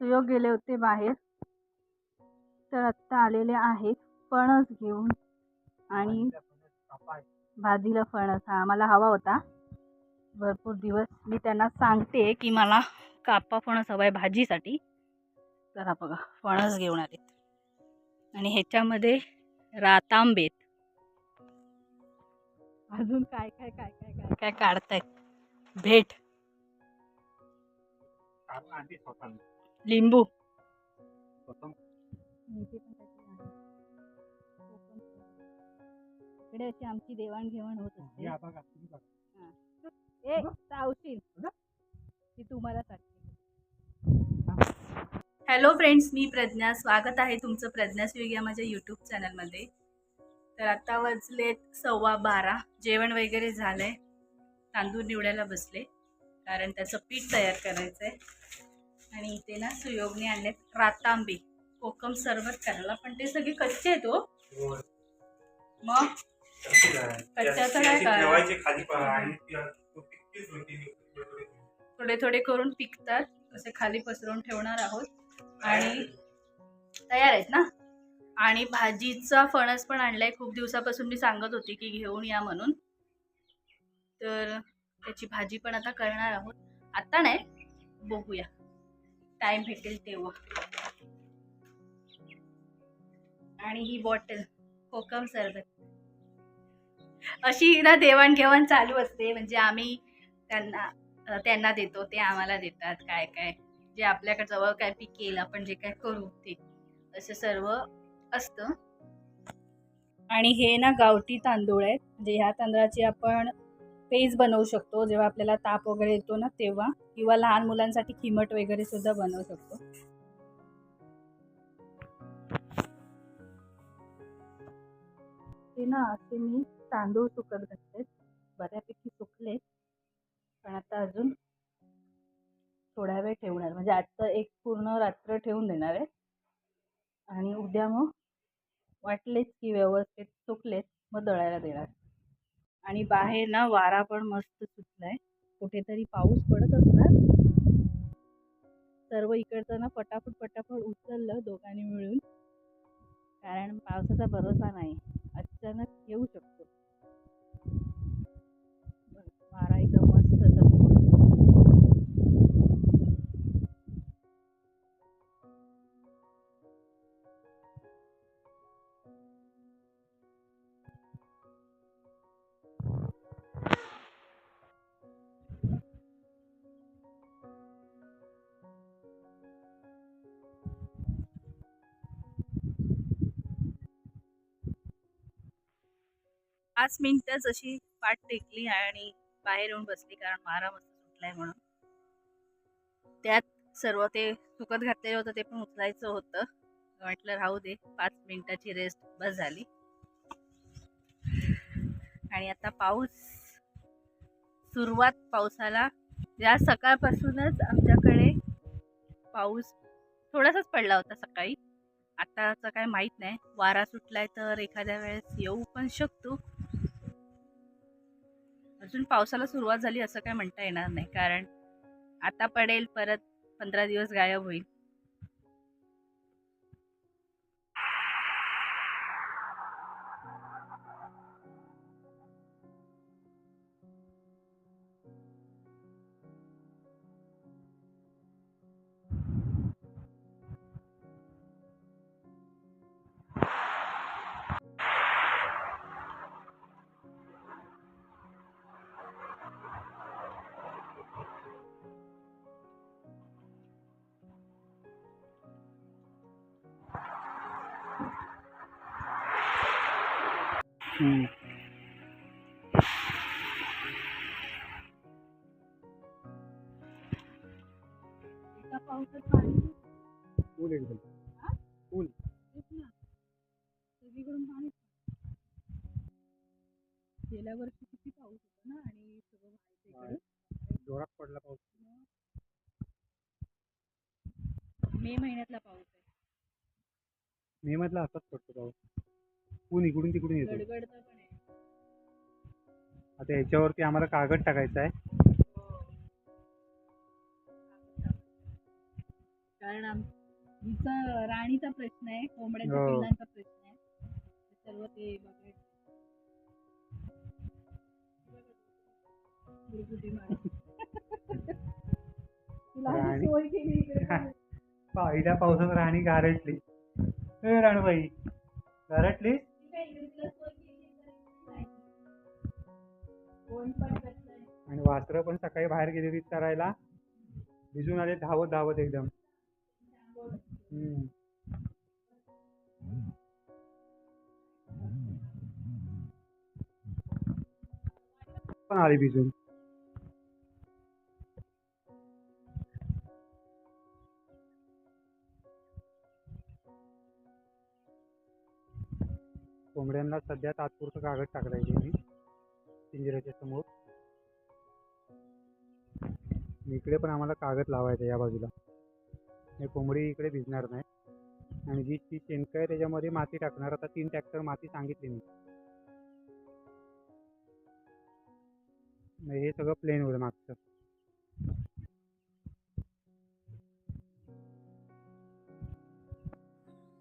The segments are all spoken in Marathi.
सुयोग गेले होते बाहेर. तर आत्ता आलेले आहेत फणस घेऊन. आणि भाजीला फणस. हा मला हवा होता. भरपूर दिवस. मी त्यांना सांगते की मला कापा फणस हवा आहे भाजीसाठी. तर हा बघा फणस घेऊन आलेत. आणि ह्याच्यामध्ये रातांबेत. अजून काय काय काय काय काय काय काढतायत? भेट. लिंबू. आहे. इकडे अशी आमची देवाणघेवाण होत असते. ए चावशील ती तुम्हाला सांगते हॅलो फ्रेंड्स मी प्रज्ञा. स्वागत आहे तुमचं प्रज्ञा स्विग या माझ्या यूट्यूब चॅनलमध्ये तर आता वाजलेत सव्वा बारा. जेवण वगैरे झालंय. तांदूळ निवडायला बसले. कारण त्याचं पीठ तयार करायचं आहे इथे ना सुयोगने आणलेत. रातांबे कोकम सरबत करायला. पण ते सगळे कच्चे आहेत हो. मग? कच्च्याचं काय ती- तो. थोडे थोडे करून. पिकतात. असे खाली पसरवून ठेवणार आहोत. आणि तयार आहेत ना? आणि भाजीचा फणस पण आणलाय. खूप दिवसापासून मी सांगत होती की घेऊन या म्हणून. तर त्याची भाजी पण आता करणार आहोत. आता नाही बघूया. टाइम भेटेल तेव्हा. आणि ही बॉटल कोकम सरबत. अशी ना देवाणघेवाण चालू असते म्हणजे आम्ही त्यांना त्यांना देतो ते आम्हाला देतात काय काय. जे आपल्याकडे जवळ काय पिकेल आपण जे काय करू ते. असं सर्व असतं. आणि हे ना गावठी तांदूळ आहेत. म्हणजे ह्या तांदळाची आपण पेज बनवू शकतो. जेव्हा आपल्याला ताप वगैरे येतो ना तेव्हा किंवा लहान मुलांसाठी खिमट वगैरे सुद्धा बनवू शकतो. ते ना असे मी तांदूळ सुकत घातलेत. बऱ्यापैकी सुकले पण आता अजून थोडा वेळ ठेवणार. म्हणजे आजचं एक पूर्ण रात्र ठेवून देणार आहे. आणि उद्या मग वाटलेच की व्यवस्थित सुकलेत. मग दळायला देणार. आणि बाहेर ना वारा पण मस्त सुटलाय. कुठेतरी पाऊस पडत असणार. सर्व इकडचं ना पटापट पटापट उचललं दोघांनी मिळून. कारण पावसाचा भरोसा नाही. अचानक येऊ शकतो. पाच मिनिटच अशी पाठ टेकली आणि बाहेर येऊन बसली कारण वारा मस्त सुटलाय म्हणून. त्यात सर्व ते सुकत घातलेलं होतं ते पण उचलायचं होतं. म्हटलं राहू दे पाच मिनिटाची रेस्ट बस झाली. आणि आता पाऊस सुरुवात पावसाला. या सकाळपासूनच आमच्याकडे पाऊस थोडासाच पडला होता सकाळी. आताचं काय माहीत नाही. वारा सुटलाय तर एखाद्या वेळेस येऊ पण शकतो. अजून पावसाला सुरुवात झाली असं काय म्हणता येणार नाही. कारण आता पडेल परत पंधरा दिवस गायब होईल. एका पावसात पाणी फुल एकदम तेच ना सगळीकडून पाणी गेल्या वर्षी किती पाऊस होता ना आणि सगळं व्हायचं इकडे. जोरात पडला पाऊस. मे महिन्यातला पाऊस आहे. मे मधला असाच पडतो पाऊस. ऊन इकडून तिकडून येतो गडगडतं पण आहे. आता याच्यावरती आम्हाला कागद टाकायचा आहे. कारण राणीचा प्रश्न आहे कोंबड्याच्या हो. पिल्लांचा प्रश्न आहे. ते सर्व ते बघायचं. गुडगुडी मार. तुला अशी राणी. सोय केली इकडे. पण. पहिल्या पावसात राणी गारटली. ए राणूबाई. गारटली वासरं पण सकाळी बाहेर गेले होती चरायला भिजून आले धावत धावत एकदम. पण आले भिजून. कोंबड्यांना सध्या तात्पुरतं कागद टाकलाय मी. पिंजऱ्याच्या समोर. इकडे पण आम्हाला कागद लावायचा या बाजूला. हे कोंबडी इकडे भिजणार नाही. आणि जी ती शेणकं आहे त्याच्यामध्ये माती टाकणार. आता तीन ट्रॅक्टर माती सांगितली मी. हे सगळं प्लेन होईल मागचं.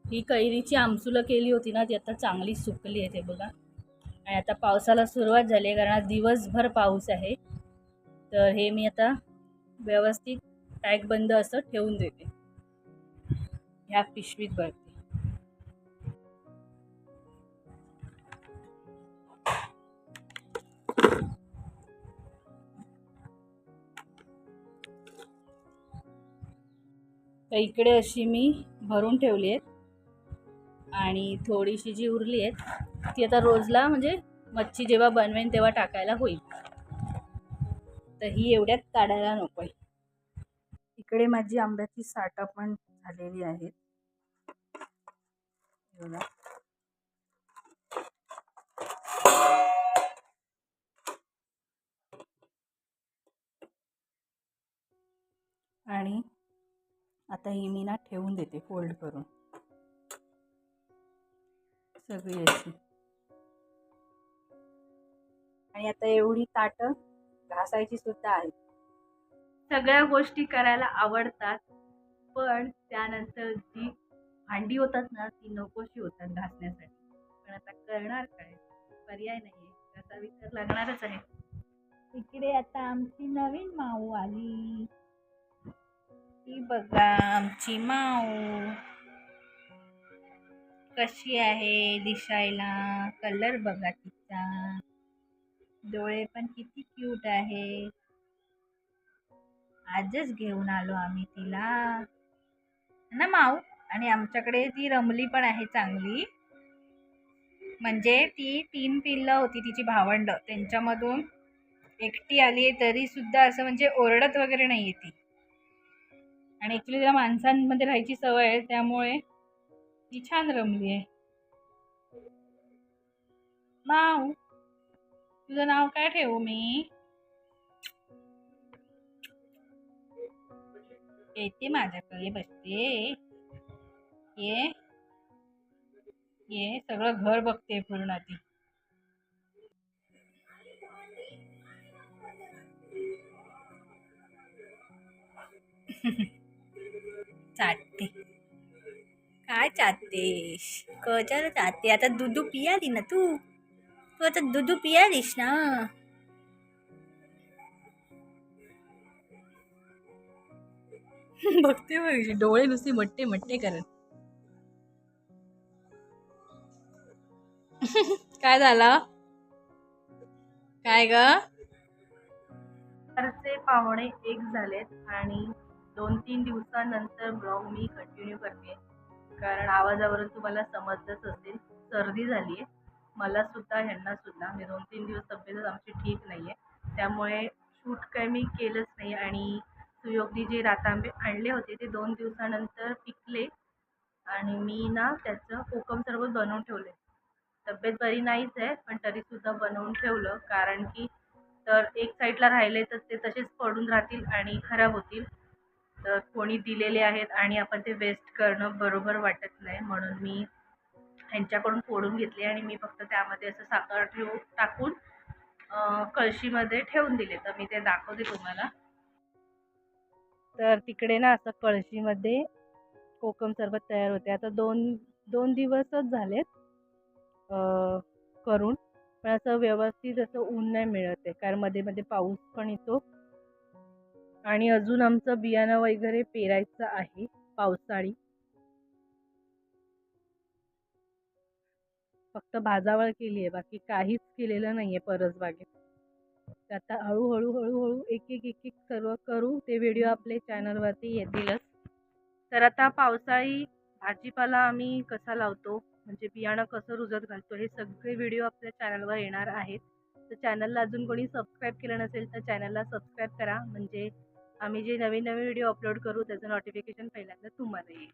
ही कैरीची आमसुलं केली होती ना ती आता चांगली सुकली आहे ते बघा. आणि आता पावसाला सुरुवात झाली आहे कारण दिवसभर पाऊस आहे. तर हे मी आता व्यवस्थित पॅक बंद असं ठेवून देते. ह्या पिशवीत भरते. तर इकडे अशी मी भरून ठेवली आहेत. आणि थोडीशी जी उरली आहेत ती आता रोजला म्हणजे मच्छी जेव्हा बनवेन तेव्हा टाकायला होईल. तर ही एवढ्यात काढायला नको आहे. इकडे माझी आंब्याची साठा पण झालेली आहेत. बघा. आणि आता ही मी ना ठेवून देते फोल्ड करून. सगळी अशी. आणि आता एवढी ताटं घासायची सुद्धा आहेत सगळ्या गोष्टी करायला आवडतात पण त्यानंतर जी भांडी होतात ना ती नकोशी होतात घासण्यासाठी. पण आता करणार काय? पर्याय नाहीये. त्याचा विचार लागणारच आहे. इकडे आता आमची नवीन माऊ आली. ती बघा आमची माऊ. कशी आहे दिसायला? कलर बघा तिचा. डोळे पण किती क्यूट आहे. आजच घेऊन आलो आम्ही तिला. ना माऊ? आणि आमच्याकडे ती रमली पण आहे चांगली. म्हणजे ती तीन पिल्लं होती तिची भावंड. त्यांच्यामधून एकटी आली आहे तरी सुद्धा असं म्हणजे ओरडत वगैरे नाही आहे ती. आणि ॲक्च्युली तिला माणसांमध्ये राहायची सवय आहे त्यामुळे ती छान रमली आहे. माऊ? तुझं नाव काय ठेवू मी? येते माझ्याकडे बसते. ये. ये सगळं घर बघते पूर्ण ती चाटते. काय चाटतेस? कशाला चाटते. आता दुधू पियाली ना तू? तू आता दुधू पियालीस ना? बघते बघ डोळे नुसते मोठे मोठे करत. काय झालं? काय ग? घरचे पाहुणे एक झालेत आणि दोन तीन दिवसानंतर ब्लॉग मी कंटिन्यू करते. कारण आवाजावरून तुम्हाला समजतच असेल सर्दी झाली आहे मला सुद्धा ह्यांना सुद्धा. मी दोन तीन दिवस तब्येतच आमची ठीक नाही आहे त्यामुळे शूट काय मी केलंच नाही आणि सुयोगनी जे रातांबे आणले होते ते दोन दिवसानंतर पिकले. आणि मी ना त्याचं कोकम सरबत बनवून ठेवले तब्येत बरी नाहीच आहे पण तरीसुद्धा बनवून ठेवलं. कारण की तर एक साईडला राहिले तर ते तसेच पडून राहतील आणि खराब होतील. तर कोणी दिलेले आहेत आणि आपण ते वेस्ट करणं बरोबर वाटत नाही. म्हणून मी ह्यांच्याकडून फोडून घेतले आणि मी फक्त त्यामध्ये असं साखर ठेवू टाकून कळशीमध्ये ठेवून दिले. तर मी ते दाखवते तुम्हाला. तर तिकडे ना असं कळशीमध्ये कोकम सरबत तयार होते. आता दोन दोन दिवसच झालेत करून. पण असं व्यवस्थित असं ऊन नाही मिळत आहे. कारण मध्ये मध्ये पाऊस पण येतो. आणि अजून आमचं बियाणं वगैरे पेरायचं आहे पावसाळी. फक्त भाजावळ केली आहे बाकी काहीच केलेलं नाही आहे परसबागेत. तर आता हळूहळू हळूहळू एक एक एक एक सर्व करू. ते व्हिडिओ आपले चॅनलवरती येतीलच. तर आता पावसाळी भाजीपाला आम्ही कसा लावतो? म्हणजे बियाणं कसं रुजत घालतो? हे सगळे व्हिडिओ आपल्या चॅनलवर येणार आहेत. तर चॅनलला अजून कोणी सबस्क्राईब केलं नसेल तर चॅनलला सबस्क्राईब करा. म्हणजे आम्ही जे नवीन नवीन व्हिडिओ अपलोड करू त्याचं नोटिफिकेशन पहिल्यांदा तुम्हाला येईल.